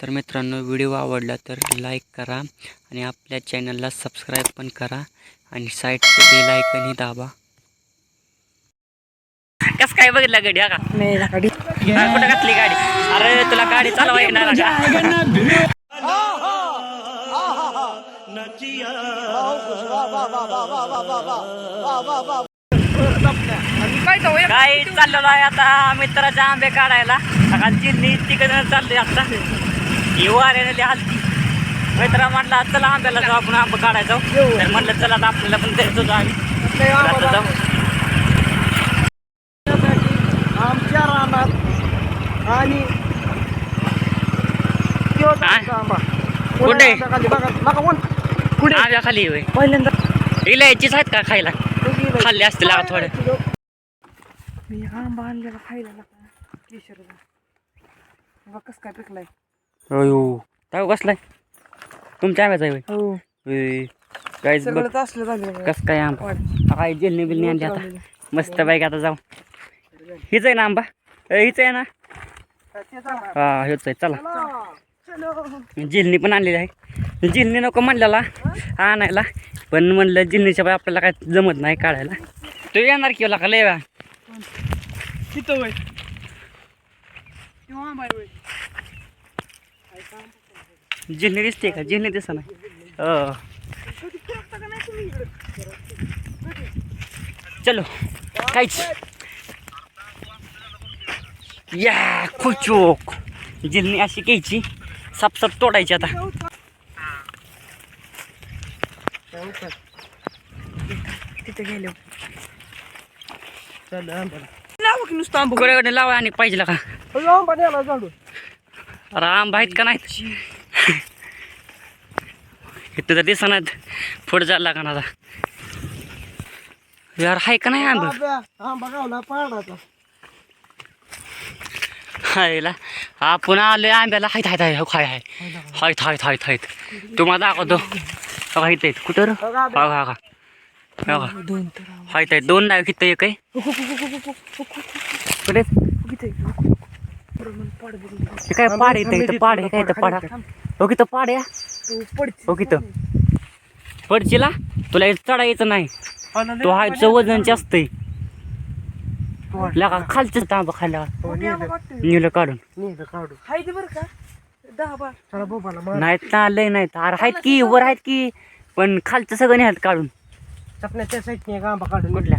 तर मित्रांनो व्हिडिओ आवडला तर लाईक करा आणि आपल्या चॅनलला सबस्क्राईब पण करा आणि साईडचं बेल आयकनही दाबा. कस काय बघितलं गाडी हा का नाही गाडी कुठं घातली गाडी? अरे तुला गाडी चालवा येणार? काय चाललेलो आहे आता मित्राचे आंबे काढायला? तिकडे चाललोय आता. ही वाऱ्याने हलती मित्र म्हटला चला आंब्याला जाऊ आपण आंबा काढायचो तर म्हणलं चला आपल्याला पण होतं आम्ही. जाऊ. आमच्या रानात आणि. कुठे? कुठे? आंब्या खाली पहिल्यांदा. इलायचीच आहेत का खायला? खाल्ले असतील थोडे. मी आंबा आणलेला खायला लागला. बघ कसं काय पिकलाय. अयो. कसलाय तुमच्या आंब्याचा आहे होय? हो. होय काहीच बघ सगळं असलं झालं कस काय आंबा? काय जिलनी बिलनी आणली आता. मस्त बाईक आता जाऊ. हीच आहे ना आंबा? ए, हीच आहे ना? हा हेच आहे चला. जिलनी पण आणलेली आहे. जिलनी नको म्हणलेला आणायला. पण म्हणलं जिलनीच्या बाई आपल्याला काय जमत नाही काढायला. तू येणार की का लय वेळा? तिथं वय जिलनी दिसते का? जिलनी दिसत नाही. हो. नाही? चलो काहीच. या खुचोक. जिलनी अशी घ्यायची. साप साप तोडायची आता. तिथे गेलो लावा की नुसतं आंबा. कोणाकडे लावा आणि पाहिजे का? आंबा द्यायला झाडू अरे आंबा आहेत का नाहीत? इथं तर दिसणार पुढे जायला का आता. यार आहे का नाही आंबा? हायला. आपण आलोय आंब्याला. हायत हायत हाय हाय हाय. हायत हायत हायत हायत. तुम्हाला दाखवतो. इथं आहेत कुठं बघा दोन तर हायत आहेत दोन नाही किती एक आहे? हे काय पाड येतं पाड आहे काय पाडा हो किथं पाड या. हो किथं पडचिला तुला इथं चढा यायचं नाही तो हायचं वजन जास्त आहे. लगा खालचं तांबा खाल्ला. निलं. काढून. काढू हाय ते बरं का? दहा बार. चला बोबाला मार. नाहीत ना लय नाहीत. अरे आहेत की वर आहेत की पण खालचं सगळं नाही काढून. चपण्याच्या साईडने आंबा काढून कुठल्या?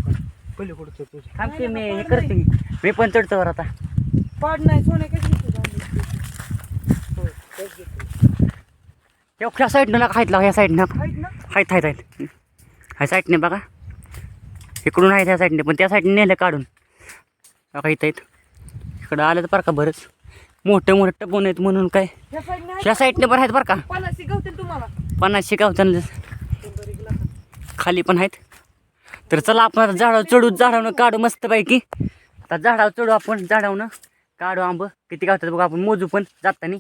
पलीकडचं मी हे करते. मी. पण चढतो वर आता. पाड नाही सोने कशी ह्या साईडनं नका हायत लावा ह्या साईडनं. ना. हायत हायत हायत ह्या साईडने बघा. इकडून आहेत ह्या साईडने पण त्या साईडने नेलं काढून. बघा इथं आहेत इकडं आलं तर बरं का बरंच. मोठे मोठे टपून आहेत म्हणून काय. ह्या साईडने पण आहेत बरं का. पन्नास शिकवतील तुम्हाला. पन्नास शिकावताना खाली पण आहेत. तर चला आपण आता झाडावर चढू झाडावनं काढू मस्तपैकी. आता झाडावर चढू आपण झाडावनं काढू आंब. किती गावतात बघा आपण मोजू पण जातानी.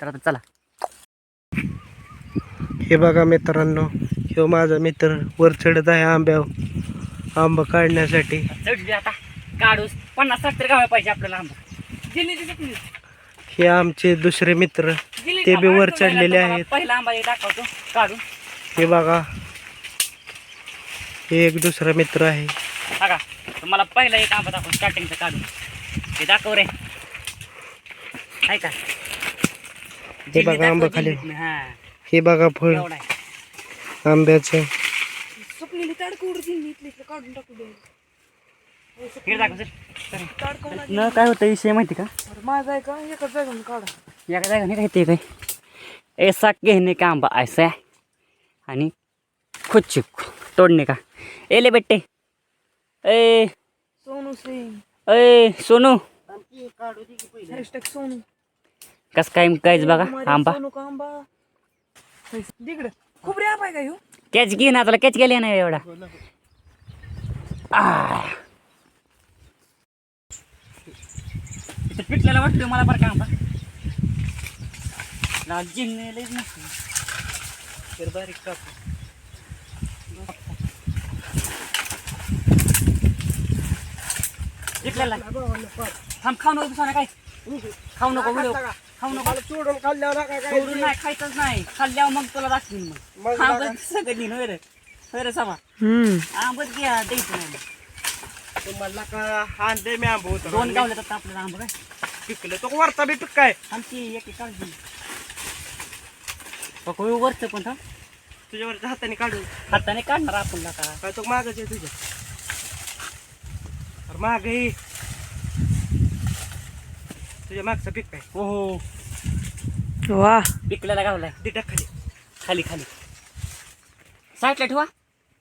तर आता चला. हे बघा मित्रांनो ह्यो माझा मित्र वर चढत आहे आंब्यावर. आंबा काढण्यासाठी. चढू आता. काढू पन्नास साठ तरी गावा पाहिजे आपल्याला आंबा. हे आमचे दुसरे मित्र ते बी वर चढलेले आहेत. पहिला आंबा हे दाखवतो. काढून. हे बघा. हे एक दुसरा मित्र आहे. बघा तुम्हाला पहिला एक आंबा दाखवून स्टार्टिंगचा काढून. हे दाखव रे. आहे का? हे बघा आंबा खाली हा. हे बघा फळ. आंब्याचं. हे. न काय होतं विषय माहिती का? माझा आहे का? एकच जागून काढा. नाही काय ते काय? ऐसा घेणे का आंबा? ऐसा आहे. आणि खुच्चुक तोडणे का? एले बेट्टे ए. सोनू सिंग. ए सोनू. सोनू. कस काय कायच बघा आंबा सोनू का आंबा? तिकडे खूप आहे का ह्यो? कॅच घे ना तुला कॅच गेले नाही एवढा. आ. इथं पिटलेला वाटतोय मला बरं काम आंबा लाल जिन्ने तर बारीक कापू. पिटलेला थांब खाऊ नको दुसरा काय? खाऊ नको व्हिडिओ. खाऊ नको. मला खाल्ल्यावर नका काय सोडून नाही खायचंच नाही. खाल्ल्यावर मग तुला दाखवीन मग. मग हा. बघ सगळं दिन होय रे होय रे समा. हम्म. आंबट घ्या द्यायचं नाही. तुम्हाला का आणले मी आंबो होतो दोन गावले तर आपल्याला आंब काय? पिकलं तो वरचा बी पिक काय? आमची एक एक बघ वरचं पण थांब. तुझ्यावरच्या हाताने काढून. हाताने काढणार आपण का काय तो मागच आहे तुझ्या. अरे माग ही तुझ्या मागचं पीक काय? हो हो. वा. पिकलेला गावलाय दिटा खाली. खाली खाली. साईडला ठेवा.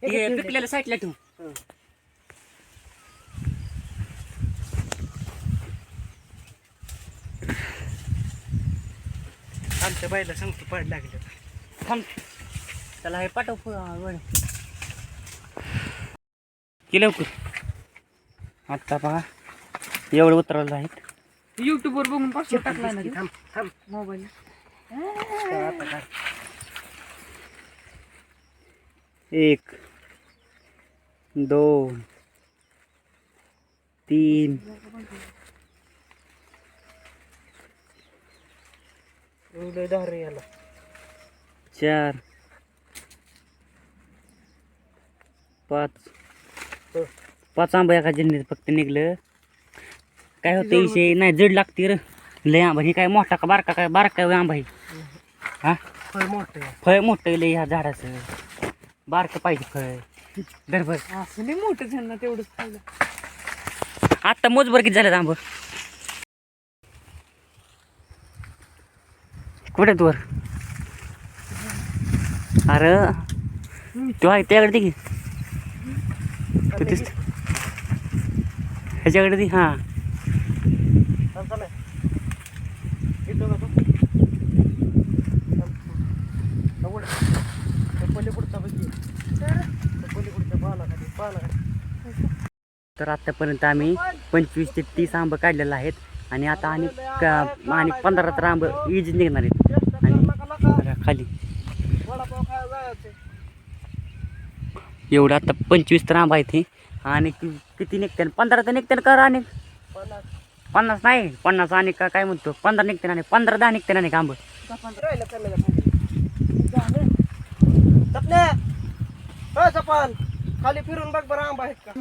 हे पिकलेलं साईडला ठेवू. आमच्या बाईला सांगतो पड लागले थांब. त्याला हे पाठव वर की लवकर. आत्ता पहा एवढं उतरवलं आहेत. युट्यूब वर बघून पासवर्ड टाकलाय ना थांब थांब. मोबाईल? एक दोन तीन. चार. पाच. हो. पाच आंबा एका जिल्ह्यात फक्त निघलं. काय होतं विषय नाही जड लागते र. लय आंबा ही काय मोठा का बारका काय बारका आंबा ही? हा? फळ मोठं आहे. फळ मोठं लय ह्या झाडाचं. बारकं पाहिजे फळ. दरभर असं नाही मोठं त्यांना तेवढंच खायला. आत्ता मोजभर किती झालं आंब? कुठे तू वर? अरे तो आहे त्याकडे दे की तू दिसत ह्याच्याकडे दे हां थांब, थांब. येतो का तू? थांब. थांब, उड. त्या पलीकडचा बघ की. त्या पलीकडच्या पानाखाली, पानाखाली. तर आत्तापर्यंत आम्ही पंचवीस ते तीस आंबं काढलेलं आहेत. आणि आता आणि का- आणि पंधरा तर आंबं इज निघणार आहेत. आणि खाली. एवढं आता पंचवीस तर आंबा आहेत हे. आणि किती निघते? पंधरा तर निघते कर आणि पन्नास. नाही पन्नास आणि का काय म्हणतो? पंधरा निघते आणि पंधरा दहा निघते आणि आंब. राहिलं खाली? फिरून बघ बरं आंबा आहेत का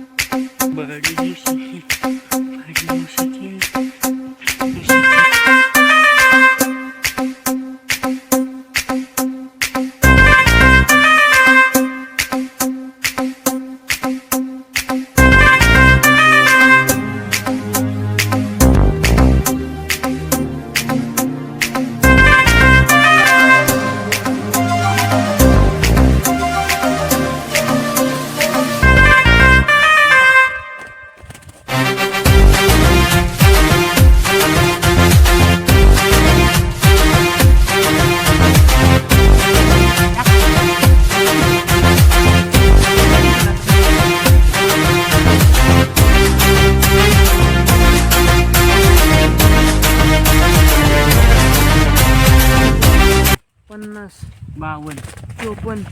पन्नास बावन्न चोपन्न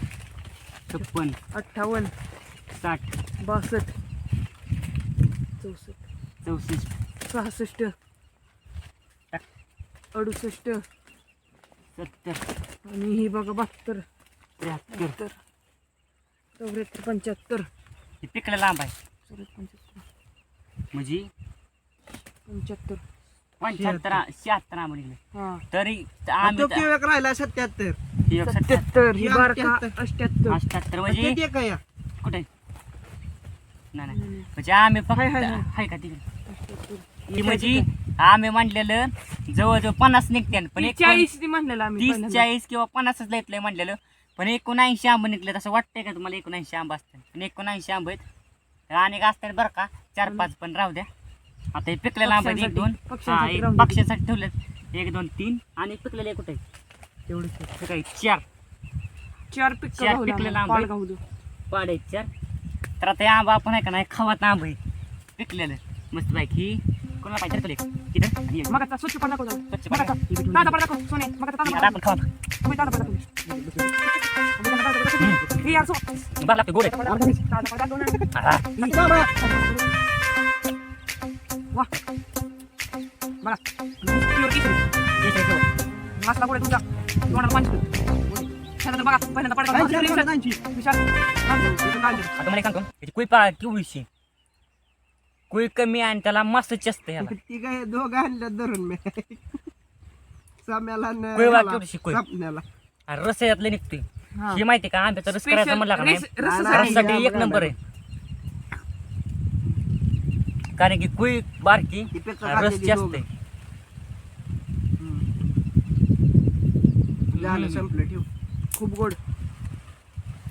छप्पन अठ्ठावन्न साठ बासष्ट चौसष्ट चौसष्ट सहासष्ट अडुसष्ट. सत्तर आणि ही बघा बहात्तर त्र्याहत्तर. चौऱ्याहत्तर पंच्याहत्तर. हे पिकलं लांब आहे. चौऱ्याहत्तर पंच्याहत्तर. म्हणजे? पंच्याहत्तर. पंच्याहत्तर शहात्तर आंबे निघले हा तरी आम्ही राहिला सत्याहत्तर. हे सत्याहत्तर. ही ही. अष्ट्याहत्तर. अठ्याहत्तर म्हणजे ते काय या? कुठे? नाही नाही. म्हणजे आम्ही फक्त हाय, हाय, हाय. हाय का तिकडे? म्हणजे आम्ही म्हणलेलं जवळजवळ पन्नास निघते पण ती एक चाळीस ती म्हणलेलं आम्ही तीस पहिल्यांदा. चाळीस किंवा पन्नासच लयतलंय म्हणलेलं. पण एकोणऐंशी आंबे निघले असं वाटतंय का तुम्हाला एकोणऐंशी आंबा असतात पण एकोणऐंशी आंबे आहेत. आणि असतात बरं का. चार पाच पण राहू द्या. आता हे पिकलेलं आंबे आहेत. एक दोन. पक्ष्यांसाठी- हा पक्ष्यांसाठी एक राहू दे. पक्ष्यासाठी ठेवलेत. एक दोन तीन. आणि पिकलेले कुठे? हे काही चार चार पिक चार पिकलेलं आंबे. गाऊ दे पाड आहेत चार तर आता हे आंबा आपण आहे का नाही खावात आंब आहे पिकलेलं मस्त पैकी कोणाला पाहिजे तुला एक किती आणि एक. मग आता स्वच्छ पडदा दाखव स्वच्छ पडदा. ताजा सोने मग आता आता आपण खावा ताजा. हे यार सो लागते गोड आहे. ताजा. हा. वा बघा आता मला एक सांगतो त्याची कुई पा केवढीशी कुई कमी आणि त्याला मस्त असते ह्याला ती काय दोघं आणलं धरून मी साम्याला वा ह्याला, केवढीशी सापण्याला. आणि रस यातलं निघते हा. हे माहिती का आंब्याचा रस करायचा Special म्हणला का नाही रस- एक नंबर आहे कारण की कुई बारकी ती पेचं आणि रस जास्त दोघं. आहे हम्म. झालं. संपलं ठेव. खूप गोड.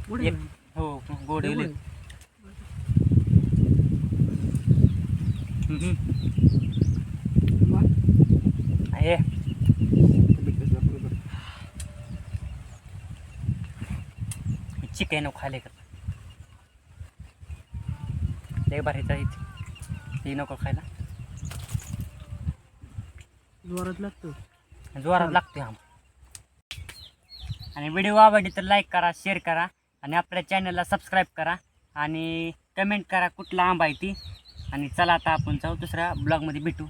गोड आहे एक ना. हो गोड येईल. वा. आहे. चिकन खाले कर लय भारीचा आहे ते. नको खायला. जोरात लागतो जोरात लागतोय हा आणि व्हिडिओ आवडली तर लाईक करा शेअर करा आणि आपल्या चॅनलला सबस्क्राईब करा आणि कमेंट करा कुठला आंबा आहे ती. आणि चला आता आपण जाऊ दुसऱ्या ब्लॉगमध्ये भेटू.